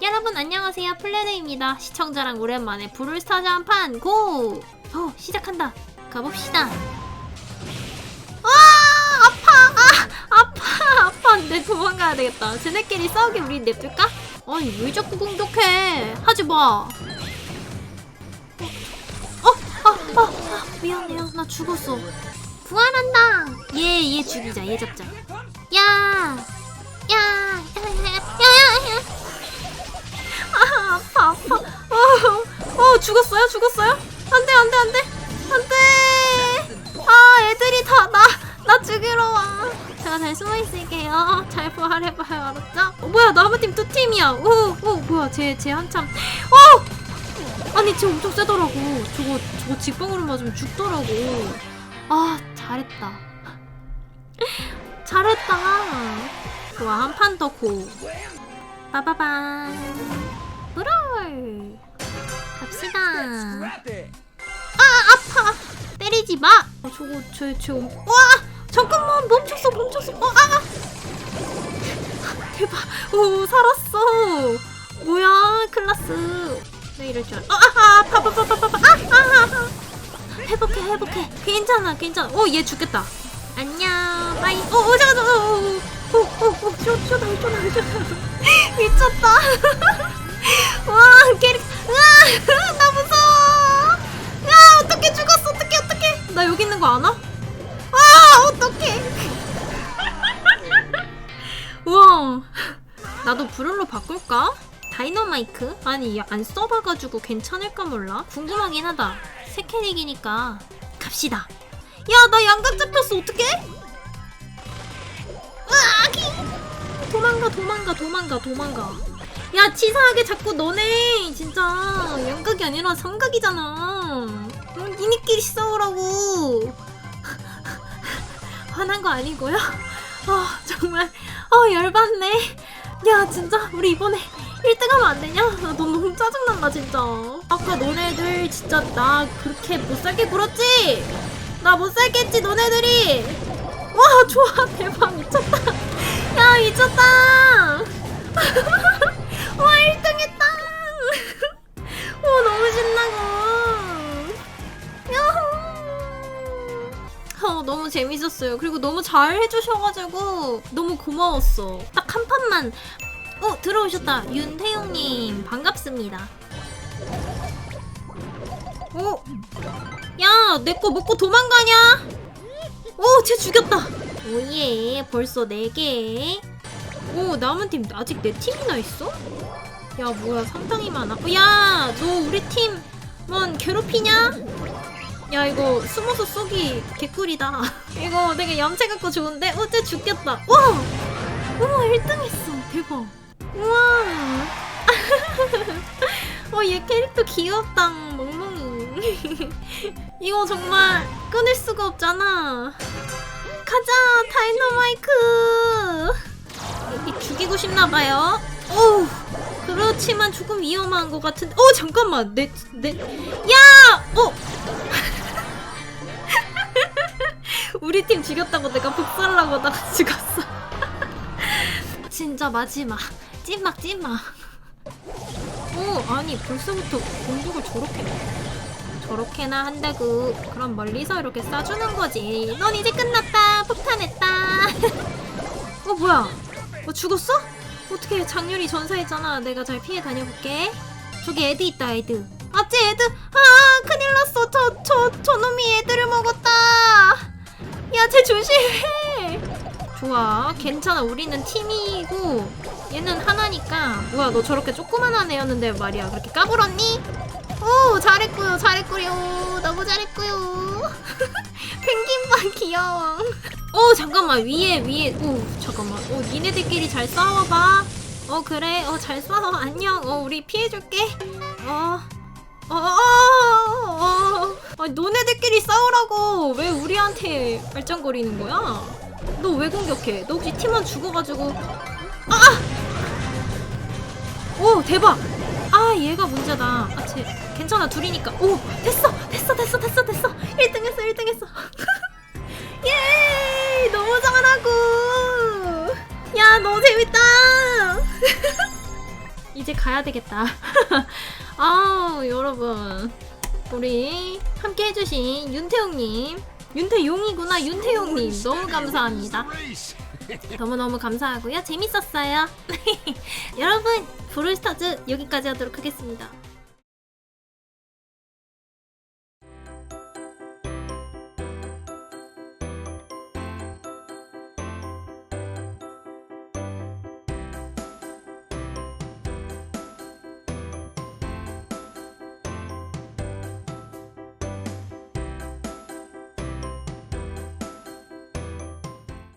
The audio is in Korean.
여러분 안녕하세요. 플레드입니다. 시청자랑 오랜만에 브롤스타즈 한판 고! 어 시작한다. 가봅시다. 아 아파! 아 아파! 아파! 내 도망가야 되겠다. 쟤네끼리 싸우게 우리 냅둘까? 아니 왜 자꾸 공격해? 하지마. 어? 아, 미안해요. 나 죽었어. 부활한다! 얘 얘 죽이자. 얘 잡자. 야, 아. 어, 어, 죽었어요? 죽었어요? 안 돼, 안 돼, 안 돼. 안 돼. 아, 애들이 다 나, 나 죽이러 와. 제가 잘 숨어 있을게요. 잘 부활해봐요, 알았죠? 어, 뭐야, 나무팀 두 팀이야. 오, 오, 뭐야, 쟤, 쟤 한참. 어! 아니, 쟤 엄청 세더라고. 저거, 저거 직방으로 맞으면 죽더라고. 아, 잘했다. 잘했다. 좋아, 한 판 더 고. 빠바밤. 브롤. 갑시다. 아, 아파. 때리지 마. 아, 저거, 저, 저. 와! 잠깐만, 멈췄어, 멈췄어. 어, 아! 대박. 오, 살았어. 뭐야, 클라스. 왜 이럴 줄 알아. 아, 아, 아파, 아파, 아파, 아파. 아, 아, 아. 회복해, 회복해. 괜찮아, 괜찮아. 오, 얘 죽겠다. 안녕. 빠이. 어, 어, 잠깐, 잠깐. 어, 어, 어, 어, 어, 쇼, 쇼다, 쇼다, 쇼다. 미쳤다. 와, 캐릭. 으아, 나 무서워. 야, 어떻게 죽었어? 어떻게, 어떻게? 나 여기 있는 거 아나? 아, 어떡해. 우와. 나도 브롤로 바꿀까? 다이너마이크? 아니, 안 써봐가지고 괜찮을까 몰라? 궁금하긴 하다. 새 캐릭이니까. 갑시다. 야, 나 양각 잡혔어. 어떡해? 으아! 도망가, 도망가, 도망가, 도망가. 야, 치사하게 자꾸 너네 진짜 양각이 아니라 삼각이잖아. 어, 니네끼리 싸우라고. 화난 거 아니고요? 아, 정말 아, 열받네. 야, 진짜 우리 이번에 1등 하면 안 되냐? 나 너무 짜증난다, 진짜. 아까 너네들 진짜 나 그렇게 못 살게 굴었지? 나 못 살겠지, 너네들이. 와, 좋아. 대박. 미쳤다. 야, 미쳤다. 재밌었어요 그리고 너무 잘 해주셔가지고 너무 고마웠어 딱 한 판만 어 들어오셨다 윤태용님 반갑습니다 어? 야내 거 먹고 도망가냐 오 쟤 죽였다 오예 벌써 4개 오 남은 팀 아직 네 팀이나 있어? 야 뭐야 상당히 많아. 어, 야너 우리 팀만 괴롭히냐? 야 이거 숨어서 쏘기 개꿀이다. 이거 되게 얌체 같고 좋은데 어째 죽겠다. 와 우와 1등 했어 대박. 우와 어얘 캐릭터 귀엽다 멍멍이. 이거 정말 끊을 수가 없잖아. 가자 다이너마이크. 이 죽이고 싶나봐요. 오, 그렇지만 조금 위험한 것 같은데. 어, 잠깐만, 내, 내, 야, 어. 우리 팀 죽였다고 내가 복수하려고 하다가 죽었어. 진짜 마지막, 찐막 찐막. 오, 아니 벌써부터 공격을 저렇게. 저렇게나 한다고. 그럼 멀리서 이렇게 쏴주는 거지. 넌 이제 끝났다. 폭탄했다. 어 뭐야? 어 죽었어? 어떻게 장렬히 전사했잖아. 내가 잘 피해 다녀볼게. 저기 애드 있다 애드. 아찌 애드. 아 큰일 났 조심해. 좋아. 괜찮아. 우리는 팀이고 얘는 하나니까. 뭐야 너 저렇게 조그만한 애였는데 말이야. 그렇게 까불었니? 오 잘했고요. 잘했고요. 너무 잘했고요. 펭귄반 귀여워. 어 잠깐만. 위에 위에. 오 잠깐만. 어 니네들끼리 잘 싸워봐. 어 그래. 어 잘 싸워. 안녕. 어 우리 피해줄게. 어 어, 어. 아니, 너네들끼리 싸우라고 왜 우리한테 발전거리는 거야? 너 왜 공격해? 너 혹시 팀원 죽어가지고 아! 오 대박! 아 얘가 문제다. 아 쟤 괜찮아 둘이니까. 오 됐어 됐어 됐어 됐어 됐어 1등 했어 1등 했어. 예 너무 잘하고 야 너무 재밌다. 이제 가야 되겠다. 아우 여러분 우리 함께 해주신 윤태용님 윤태용이구나 윤태용님 너무 감사합니다. 너무너무 감사하고요 재밌었어요. 여러분 브롤스타즈 여기까지 하도록 하겠습니다.